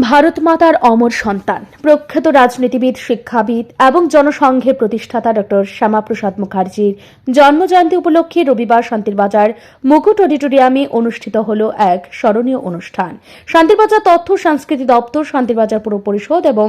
ভারত মাতার অমর সন্তান। প্রখ্যাত রাজনীতিবিদ, শিক্ষাবিদ এবং জনসংঘের প্রতিষ্ঠাতা ডক্টর শ্যামাপ্রসাদ মুখার্জির জন্মজয়ন্তী উপলক্ষে রবিবার শান্তিরবাজার মুকুট অডিটোরিয়ামে অনুষ্ঠিত হল এক স্মরণীয় অনুষ্ঠান। শান্তিরবাজার তথ্য সংস্কৃতি দপ্তর শান্তিরবাজার পুর পরিষদ এবং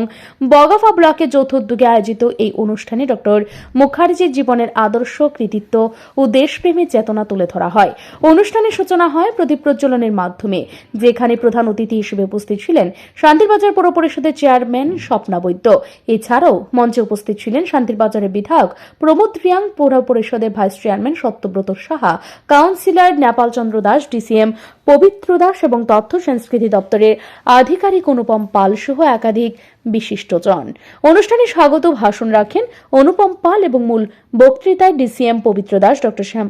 বগাফা ব্লকের যৌথ উদ্যোগে আয়োজিত এই অনুষ্ঠানে ডক্টর মুখার্জির জীবনের আদর্শ, কৃতিত্ব ও দেশপ্রেমের চেতনা তুলে ধরা হয়। অনুষ্ঠানের সূচনা হয় প্রদীপ প্রজ্বলনের মাধ্যমে। যেখানে প্রধান অতিথি হিসেবে উপস্থিত ছিলেন শান্তিরবাজার পৌর পরিষদের চেয়ারম্যান স্বপ্না বৈদ্য। এছাড়াও মঞ্চে উপস্থিত ছিলেন শান্তিরবাজারের বিধায়ক প্রমোদ রিয়াং পৌর পরিষদের vice chairman Satyabrata Saha, councillor Nepal Chandra Das, DCM Pabitra Das এবং তথ্য সংস্কৃতি দপ্তরের আধিকারিক অনুপম পাল সহ একাধিক বিশিষ্টজন। অনুষ্ঠানে স্বাগত ভাষণ রাখেন অনুপম পাল এবং মূল বক্তৃতায় ডিসিএম পবিত্র দাস, ডক্টর শ্যাম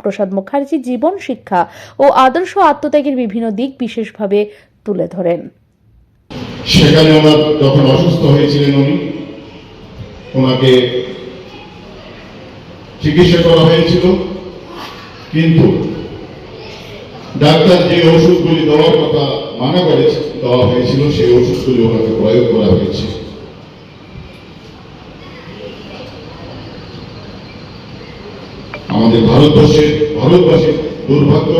প্রসাদ মুখার্জি, জীবন শিক্ষা ও আদর্শ আত্মত্যাগের বিভিন্ন দিক বিশেষভাবে তুলে ধরেন। সেখানে ওনার যখন অসুস্থ হয়েছিলেন উনি, ওনাকে চিকিৎসা করা হয়েছিল। কিন্তু ডাক্তার যে ওষুধগুলি দেওয়ার কথা মানা করে দেওয়া হয়েছিল, সেই ওষুধগুলি ওনাকে প্রয়োগ করা হয়েছে। আমাদের ভারতবর্ষের ভারতবাসীর দুর্ভাগ্য,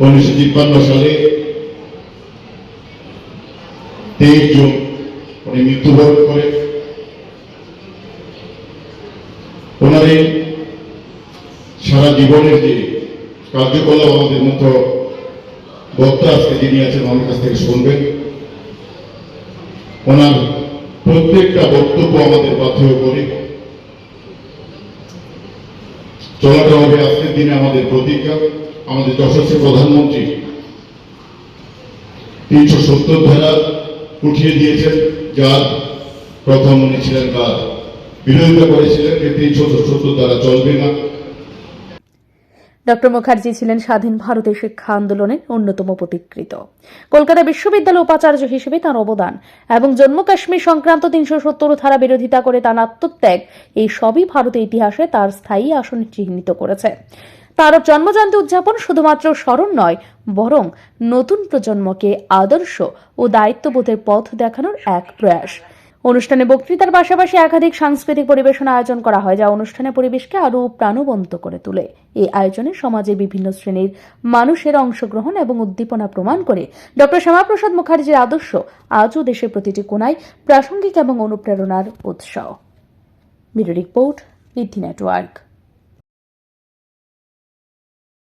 উনিশশো তিপ্পান্ন সালে জুন উনি মৃত্যুবরণ করে। ওনার সারা জীবনের যে কার্যকলাপ আমাদের মুখ্য বক্তা আজকে যিনি আছেন আমার কাছ থেকে শুনবেন। ওনার প্রত্যেকটা বক্তব্য আমাদের পাথেয় করে চলাটা হবে আজকের দিনে আমাদের প্রতিজ্ঞা। আমাদের যশস্বী প্রধানমন্ত্রী তিনশো সত্তর ধারা উঠিয়ে দিয়েছেন, যার প্রথম উনি ছিলেন তার বিরোধিতা করেছিলেন, যে তিনশো সত্তর ধারা চলবে না। ডক্টর মুখার্জি ছিলেন স্বাধীন ভারতের শিক্ষা আন্দোলনের অন্যতম প্রতিকৃত। কলকাতা বিশ্ববিদ্যালয় উপাচার্য হিসেবে তার অবদান এবং জম্মু কাশ্মীর সংক্রান্ত তিনশো সত্তর ধারা বিরোধিতা করে তার আত্মত্যাগ, এই সবই ভারতের ইতিহাসে তার স্থায়ী আসন চিহ্নিত করেছে। তার জন্মজয়ন্তী উদযাপন শুধুমাত্র স্মরণ নয়, বরং নতুন প্রজন্মকে আদর্শ ও দায়িত্ববোধের পথ দেখানোর এক প্রয়াস। অনুষ্ঠানে বক্তৃতার পাশাপাশি একাধিক সাংস্কৃতিক পরিবেশনা আয়োজন করা হয়, যা অনুষ্ঠানের পরিবেশকে আরও প্রাণবন্ত করে তোলে। এই আয়োজনে সমাজের বিভিন্ন শ্রেণির মানুষের অংশগ্রহণ এবং উদ্দীপনা প্রমাণ করে ডক্টর শ্যামাপ্রসাদ মুখার্জির আদর্শ আজও দেশের প্রতিটি কোনায় প্রাসঙ্গিক এবং অনুপ্রেরণার উৎস। Report network.